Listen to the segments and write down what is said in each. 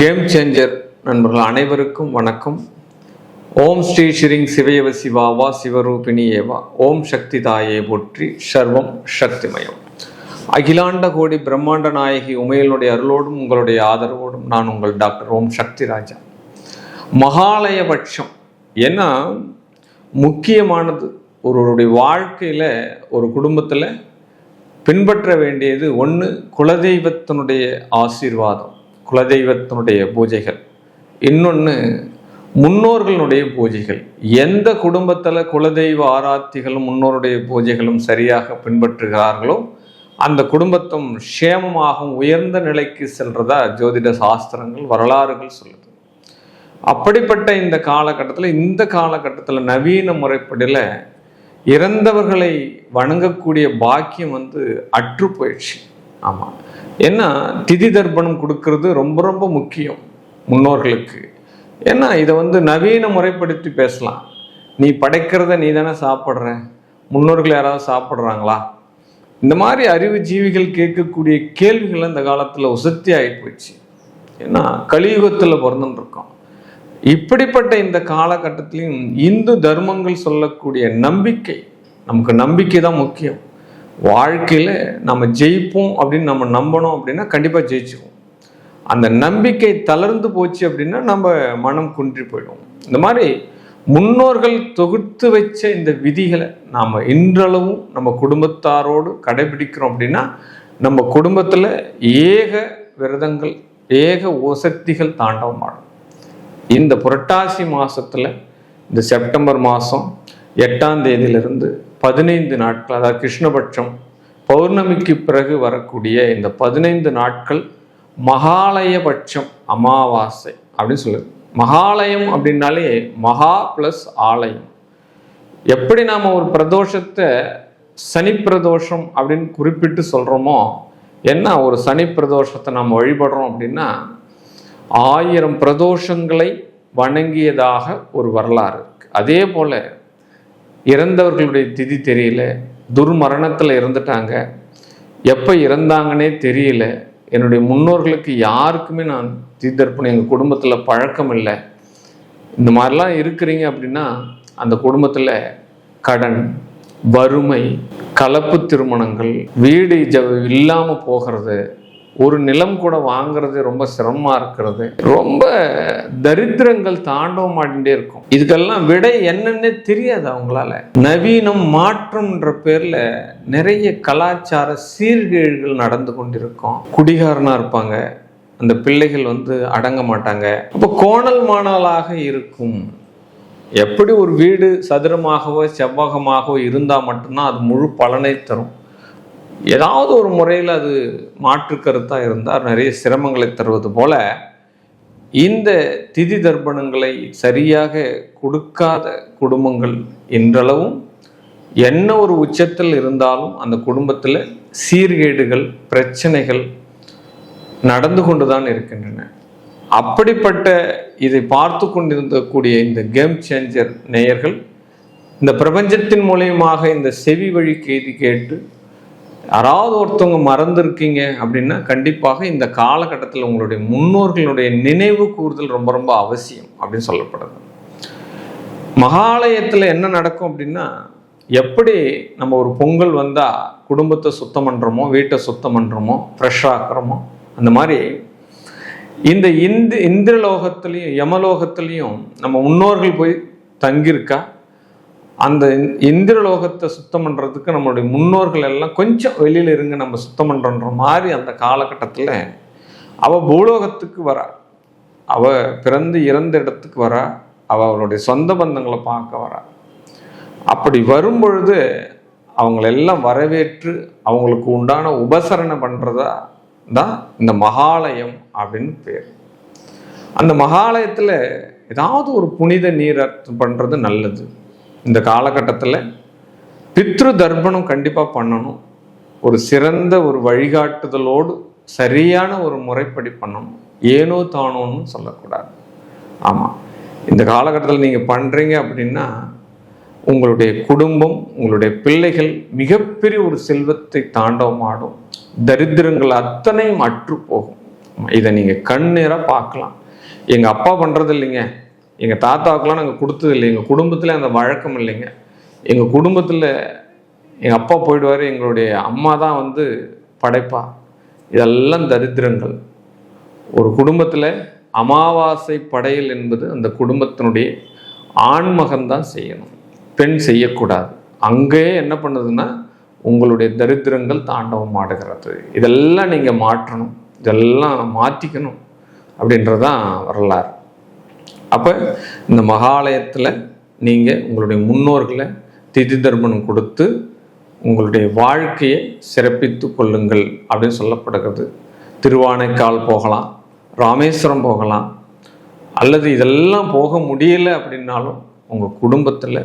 Game changer நண்பர்கள் அனைவருக்கும் வணக்கம். ஓம் ஸ்ரீ ஸ்ரீங் சிவயவ சிவாவா சிவரூபிணி ஏவா. ஓம் சக்தி தாயே போற்றி சர்வம் சக்திமயம். அகிலாண்ட கோடி பிரம்மாண்ட நாயகி உமையனுடைய அருளோடும் உங்களுடைய ஆதரவோடும் நான் உங்கள் டாக்டர் ஓம் சக்தி ராஜா. மகாலயபட்சம். ஏன்னா முக்கியமானது ஒருவருடைய வாழ்க்கையில் ஒரு குடும்பத்தில் பின்பற்ற வேண்டியது ஒன்று குலதெய்வத்தினுடைய ஆசீர்வாதம். குலதெய்வத்தினுடைய பூஜைகள். இன்னொன்று முன்னோர்களுடைய பூஜைகள். எந்த குடும்பத்தில் குலதெய்வ ஆராத்திகளும் முன்னோருடைய பூஜைகளும் சரியாக பின்பற்றுகிறார்களோ அந்த குடும்பத்தும் சேமமாகவும் உயர்ந்த நிலைக்கு செல்றதா ஜோதிட சாஸ்திரங்கள் வரலாறுகள் சொல்லுது. அப்படிப்பட்ட இந்த காலகட்டத்தில் இந்த காலகட்டத்தில் நவீன முறைப்படியில் இறந்தவர்களை வணங்கக்கூடிய பாக்கியம் வந்து அற்று போயிடுச்சு ஆமாம் ஏன்னா திதி தர்ப்பணம் கொடுக்கறது ரொம்ப ரொம்ப முக்கியம் முன்னோர்களுக்கு. ஏன்னா இதை வந்து நவீன முறைப்படுத்தி பேசலாம். நீ படைக்கிறத நீ தானே சாப்பிட்ற? முன்னோர்கள் யாராவது சாப்பிட்றாங்களா? இந்த மாதிரி அறிவு ஜீவிகள் கேட்கக்கூடிய கேள்விகள் இந்த காலத்தில் உசத்தி ஆகி போச்சு ஏன்னா கலியுகத்தில் பிறந்துருக்கோம் இப்படிப்பட்ட இந்த காலகட்டத்திலையும் இந்து தர்மங்கள் சொல்லக்கூடிய நம்பிக்கை நமக்கு நம்பிக்கை தான் முக்கியம். வாழ்க்கையில் நம்ம ஜெயிப்போம் அப்படின்னு நம்ம நம்பணும் அப்படின்னா கண்டிப்பாக ஜெயிச்சுவோம் அந்த நம்பிக்கை தளர்ந்து போச்சு அப்படின்னா நம்ம மனம் குன்றி போயிடும். இந்த மாதிரி முன்னோர்கள் தொகுத்து வச்ச இந்த விதிகளை நாம் இன்றளவும் நம்ம குடும்பத்தாரோடு கடைபிடிக்கிறோம் அப்படின்னா நம்ம குடும்பத்தில் ஏக விரதங்கள் ஏக ஓசக்திகள் தாண்டவமாடும் இந்த புரட்டாசி மாதத்தில் இந்த செப்டம்பர் மாதம் எட்டாம் தேதியிலிருந்து பதினைந்து நாட்கள் அதாவது கிருஷ்ணபட்சம் பௌர்ணமிக்கு பிறகு வரக்கூடிய இந்த பதினைந்து நாட்கள் மகாலயபட்சம் அமாவாசை அப்படின்னு சொல்லுது. மகாலயம் அப்படின்னாலே மகா ப்ளஸ் ஆலயம். எப்படி நாம் ஒரு பிரதோஷத்தை சனி பிரதோஷம் அப்படின்னு குறிப்பிட்டு சொல்கிறோமோ என்ன ஒரு சனி பிரதோஷத்தை நாம் வழிபடுறோம் அப்படின்னா ஆயிரம் பிரதோஷங்களை வணங்கியதாக ஒரு வரலாறு இருக்குது அதே போல் இறந்தவர்களுடைய திதி தெரியல துர்மரணத்தில் இறந்துட்டாங்க. எப்போ இறந்தாங்கன்னே தெரியல. என்னுடைய முன்னோர்களுக்கு யாருக்குமே நான் தீர்த்தர்ப்பணம் எங்கள் குடும்பத்தில் பழக்கம் இல்லை. இந்த மாதிரிலாம் இருக்கிறீங்க அப்படின்னா அந்த குடும்பத்தில் கடன் வறுமை கலப்பு திருமணங்கள் வீடு ஜ இல்லாமல் போகிறது ஒரு நிலம் கூட வாங்குறது ரொம்ப சிரமமாக இருக்கிறது. ரொம்ப தரித்திரங்கள் தாண்டவம் ஆடிட்டே இருக்கும். இதுக்கெல்லாம் விடை என்னன்னே தெரியாது அவங்களால. நவீனம் மாற்றம்ன்ற பேர்ல நிறைய கலாச்சார சீர்கேடுகள் நடந்து கொண்டிருக்கும். குடிகாரனா இருப்பாங்க. அந்த பிள்ளைகள் வந்து அடங்க மாட்டாங்க. அப்போ கோணல் மாணலாக இருக்கும். எப்படி ஒரு வீடு சதுரமாகவோ செவ்வகமாகவோ இருந்தால் மட்டும்தான் அது முழு பலனை தரும். ஏதாவது ஒரு முறையில் அது மாற்று கருத்தாக இருந்தால் நிறைய சிரமங்களை தருவது போல இந்த திதி தர்ப்பணங்களை சரியாக கொடுக்காத குடும்பங்கள் இன்றளவும் என்ன ஒரு உச்சத்தில் இருந்தாலும் அந்த குடும்பத்தில் சீர்கேடுகள் பிரச்சனைகள் நடந்து கொண்டு தான் இருக்கின்றன. அப்படிப்பட்ட இதை பார்த்து கொண்டிருந்தக்கூடிய இந்த கேம் சேஞ்சர் நேயர்கள் இந்த பிரபஞ்சத்தின் மூலியமாக இந்த செவி வழி கேதி கேட்டு யாராவது ஒருத்தவங்க மறந்துருக்கீங்க அப்படின்னா கண்டிப்பாக இந்த காலகட்டத்தில் உங்களுடைய முன்னோர்களுடைய நினைவு கூறுதல் ரொம்ப ரொம்ப அவசியம் அப்படின்னு சொல்லப்படுது. மகாலயத்தில் என்ன நடக்கும் அப்படின்னா எப்படி நம்ம ஒரு பொங்கல் வந்தால் குடும்பத்தை சுத்தம் பண்ணுறோமோ வீட்டை சுத்தம் பண்ணுறோமோ ஃப்ரெஷ்ஷாக்குறோமோ அந்த மாதிரி இந்த இந்து இந்திரலோகத்துலேயும் யமலோகத்துலேயும் நம்ம முன்னோர்கள் போய் தங்கியிருக்கா? அந்த இந்திரலோகத்தை சுத்தம் பண்ணுறதுக்கு நம்மளுடைய முன்னோர்கள் எல்லாம் கொஞ்சம் வெளியில் இருங்க நம்ம சுத்தம் பண்ணுறன்ற மாதிரி அந்த காலகட்டத்தில் அவள் பூலோகத்துக்கு வரா. அவள் பிறந்து இறந்த இடத்துக்கு வரா. அவள் அவளுடைய சொந்த பந்தங்களை பார்க்க வரா. அப்படி வரும்பொழுது அவங்களெல்லாம் வரவேற்று அவங்களுக்கு உண்டான உபசரணை பண்ணுறதா தான் இந்த மகாலயம் அப்படின்னு பேர். அந்த மகாலயத்தில் ஏதாவது ஒரு புனித நீர் அர்த்தம் பண்ணுறது நல்லது. இந்த காலகட்டத்தில் பித்ரு தர்ப்பணம் கண்டிப்பாக பண்ணணும். ஒரு சிறந்த ஒரு வழிகாட்டுதலோடு சரியான ஒரு முறைப்படி பண்ணணும். ஏனோ தானோன்னு சொல்லக்கூடாது. ஆமாம் இந்த காலகட்டத்தில் நீங்கள் பண்ணுறீங்க அப்படின்னா உங்களுடைய குடும்பம் உங்களுடைய பிள்ளைகள் மிகப்பெரிய ஒரு செல்வத்தை தாண்டவமாடும். தரித்திரங்கள் அத்தனையும் அற்று போகும் இதை நீங்கள் கண்ணீராக பார்க்கலாம். எங்கள் அப்பா பண்ணுறது இல்லைங்க எங்கள் தாத்தாவுக்கெல்லாம் நாங்கள் கொடுத்தது இல்லை. எங்கள் குடும்பத்தில் அந்த வழக்கம் இல்லைங்க. எங்கள் குடும்பத்தில் எங்கள் அப்பா போயிடுவார் எங்களுடைய அம்மா தான் வந்து படைப்பா. இதெல்லாம் தரித்திரங்கள். ஒரு குடும்பத்தில் அமாவாசை படையல் என்பது அந்த குடும்பத்தினுடைய ஆண்மகன் தான் செய்யணும். பெண் செய்யக்கூடாது. அங்கேயே என்ன பண்ணுதுன்னா உங்களுடைய தரித்திரங்கள் தாண்டவம் ஆடுகிறது. இதெல்லாம் நீங்கள் மாற்றணும். இதெல்லாம் மாற்றிக்கணும் அப்படின்றதான் வரலாறு. அப்போ இந்த மகாலயத்தில் நீங்கள் உங்களுடைய முன்னோர்களை திதி தர்ப்பணம் கொடுத்து உங்களுடைய வாழ்க்கையை சிறப்பித்து கொள்ளுங்கள் அப்படின்னு சொல்லப்படுகிறது. திருவானைக்கால் போகலாம் ராமேஸ்வரம் போகலாம் அல்லது இதெல்லாம் போக முடியல அப்படின்னாலும் உங்கள் குடும்பத்தில்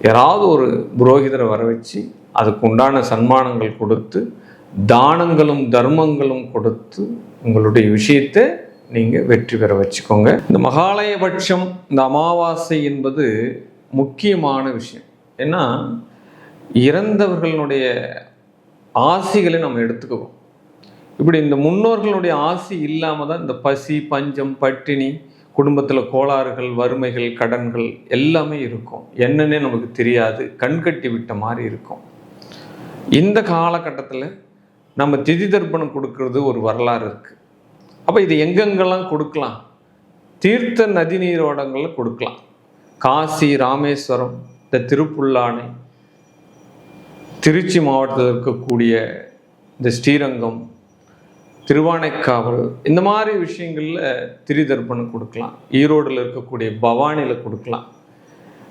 யாராவது ஒரு புரோகிதரை வர வச்சு அதுக்கு உண்டான சன்மானங்கள் கொடுத்து தானங்களும் தர்மங்களும் கொடுத்து உங்களுடைய விஷயத்தை நீங்கள் வெற்றி பெற வச்சுக்கோங்க. இந்த மகாலயபட்சம் இந்த அமாவாசை என்பது முக்கியமான விஷயம். ஏன்னா இறந்தவர்களுடைய ஆசிகளை நம்ம எடுத்துக்குவோம். இப்படி இந்த முன்னோர்களுடைய ஆசி இல்லாமல் தான் இந்த பசி பஞ்சம் பட்டினி குடும்பத்தில் கோளாறுகள் வறுமைகள் கடன்கள் எல்லாமே இருக்கும். என்னன்னே நமக்கு தெரியாது. கண்கட்டி விட்ட மாதிரி இருக்கும். இந்த காலகட்டத்தில் நம்ம திதி தர்ப்பணம் கொடுக்கறது ஒரு வரலாறு இருக்குது அப்போ இது எங்கெங்கெல்லாம் கொடுக்கலாம்? தீர்த்த நதி நீரோடங்களில் கொடுக்கலாம். காசி ராமேஸ்வரம் இந்த திருப்புல்லானை திருச்சி மாவட்டத்தில் இருக்கக்கூடிய இந்த ஸ்ரீரங்கம் திருவானைக்காவல் இந்த மாதிரி விஷயங்களில் திரிதர்ப்பணம் கொடுக்கலாம். ஈரோடில் இருக்கக்கூடிய பவானியில் கொடுக்கலாம்.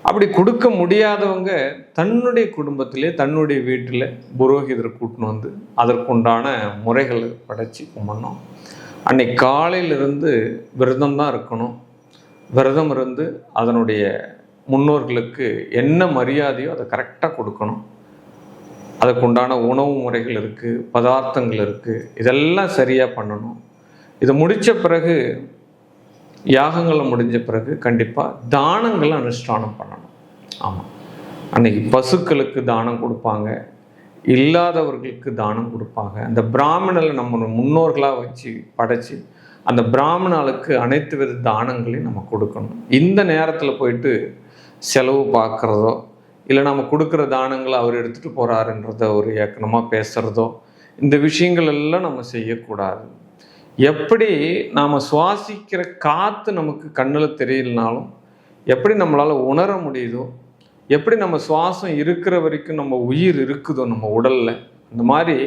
அப்படி கொடுக்க முடியாதவங்க தன்னுடைய குடும்பத்திலே தன்னுடைய வீட்டில் புரோகிதர் கூட்டின்னு வந்து அதற்குண்டான முறைகளை படைச்சி கும்பிடணும். அன்னைக்கு காலையிலிருந்து விரதம் தான் இருக்கணும். விரதம் இருந்து அதனுடைய முன்னோர்களுக்கு என்ன மரியாதையோ அதை கரெக்டாக கொடுக்கணும். அதுக்குண்டான உணவு முறைகள் இருக்குது பதார்த்தங்கள் இருக்குது இதெல்லாம் சரியாக பண்ணணும். இதை முடித்த பிறகு யாகங்களை முடிஞ்ச பிறகு கண்டிப்பாக தானங்களை அனுஷ்டானம் பண்ணணும். ஆமாம் அன்னைக்கு பசுக்களுக்கு தானம் கொடுப்பாங்க. இல்லாதவர்களுக்கு தானம் கொடுப்பாங்க. அந்த பிராமணரை நம்ம முன்னோர்களாக வச்சு படைச்சி அந்த பிராமணாளுக்கு அனைத்து வித தானங்களையும் நம்ம கொடுக்கணும். இந்த நேரத்தில் போயிட்டு செலவு பார்க்குறதோ இல்லை நம்ம கொடுக்குற தானங்களை அவர் எடுத்துகிட்டு போகிறாருன்றத ஒரு ஏக்கனமாக பேசுகிறதோ இந்த விஷயங்கள் எல்லாம் நம்ம செய்யக்கூடாது. எப்படி நாம் சுவாசிக்கிற காற்று நமக்கு கண்ணில் தெரியலனாலும் எப்படி நம்மளால் உணர முடியுதோ எப்படி நம்ம சுவாசம் இருக்கிற வரைக்கும் நம்ம உயிர் இருக்குதோ நம்ம உடலில் அந்த மாதிரி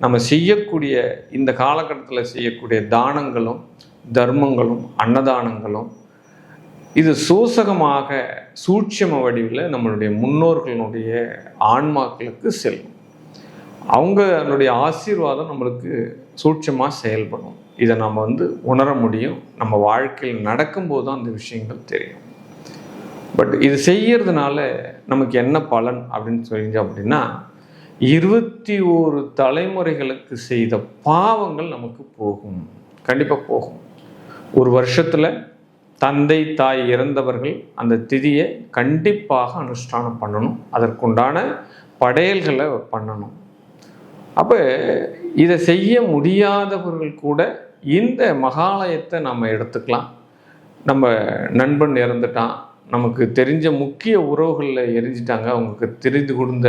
நம்ம செய்யக்கூடிய இந்த காலகட்டத்தில் செய்யக்கூடிய தானங்களும் தர்மங்களும் அன்னதானங்களும் இது சூசகமாக சூட்சம வடிவில் நம்மளுடைய முன்னோர்களுடைய ஆன்மாக்களுக்கு செல்லும். அவங்களுடைய ஆசீர்வாதம் நம்மளுக்கு சூட்சமாக செயல்படும். இதை நம்ம வந்து உணர முடியும். நம்ம வாழ்க்கையில் நடக்கும்போது தான் அந்த விஷயங்கள் தெரியும். பட் இது செய்யறதுனால நமக்கு என்ன பலன் அப்படின்னு சொல்லிங்க அப்படின்னா இருபத்தி ஓரு தலைமுறைகளுக்கு செய்த பாவங்கள் நமக்கு போகும். கண்டிப்பாக போகும். ஒரு வருஷத்தில் தந்தை தாய் இறந்தவர்கள் அந்த திதியை கண்டிப்பாக அனுஷ்டானம் பண்ணணும். அதற்குண்டான படையல்களை பண்ணணும். அப்போ இதை செய்ய முடியாதவர்கள் கூட இந்த மகாலயத்தை நம்ம எடுத்துக்கலாம். நம்ம நண்பன் இறந்துட்டான். நமக்கு தெரிஞ்ச முக்கிய உறவுகளில் எரிஞ்சிட்டாங்க. அவங்களுக்கு தெரிந்து கொடுந்த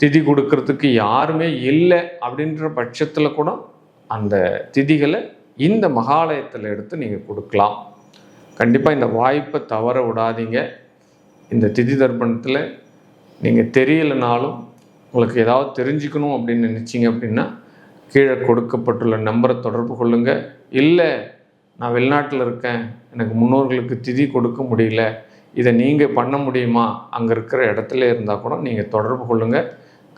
திதி கொடுக்கறதுக்கு யாருமே இல்லை அப்படின்ற பட்சத்தில் கூட அந்த திதிகளை இந்த மகாலயத்தில் எடுத்து நீங்கள் கொடுக்கலாம். கண்டிப்பாக இந்த வாய்ப்பை தவற விடாதீங்க. இந்த திதி தர்ப்பணத்தில் நீங்கள் தெரியலைனாலும் உங்களுக்கு ஏதாவது தெரிஞ்சுக்கணும் அப்படின்னு நினச்சிங்க அப்படின்னா கீழே கொடுக்கப்பட்டுள்ள நம்பரை தொடர்பு கொள்ளுங்கள் இல்லை நான் வெளிநாட்டில் இருக்கேன். எனக்கு முன்னோர்களுக்கு திதி கொடுக்க முடியல. இதை நீங்கள் பண்ண முடியுமா அங்கே இருக்கிற இடத்துல இருந்தால் கூட நீங்கள் தொடர்பு கொள்ளுங்கள்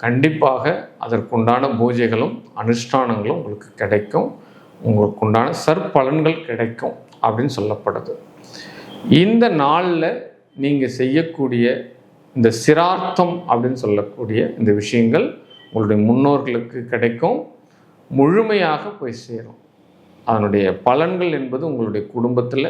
கண்டிப்பாக அதற்குண்டான பூஜைகளும் அனுஷ்டானங்களும் உங்களுக்கு கிடைக்கும். உங்களுக்கு உண்டான சற்பலன்கள் கிடைக்கும் அப்படின்னு சொல்லப்படுது. இந்த நாளில் நீங்கள் செய்யக்கூடிய இந்த சிரார்த்தம் அப்படின்னு சொல்லக்கூடிய இந்த விஷயங்கள் உங்களுடைய முன்னோர்களுக்கு கிடைக்கும். முழுமையாக போய் சேரும். அதனுடைய பலன்கள் என்பது உங்களுடைய குடும்பத்தில்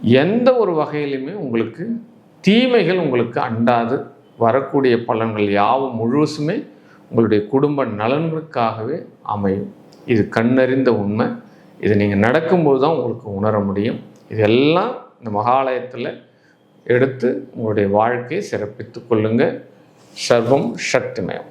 எந்த ஒரு வகையிலுமே உங்களுக்கு தீமைகள் உங்களுக்கு அண்டாது. வரக்கூடிய பலன்கள் யாவும் முழுவதுமே உங்களுடைய குடும்ப நலன்களுக்காகவே அமையும். இது கண்ணறிந்த உண்மை. இது நீங்கள் நடக்கும்போது தான் உங்களுக்கு உணர முடியும். இதெல்லாம் இந்த மகாலயத்தில் எடுத்து உங்களுடைய வாழ்க்கையை சிறப்பித்து கொள்ளுங்கள் சர்வம் சக்திமயம்.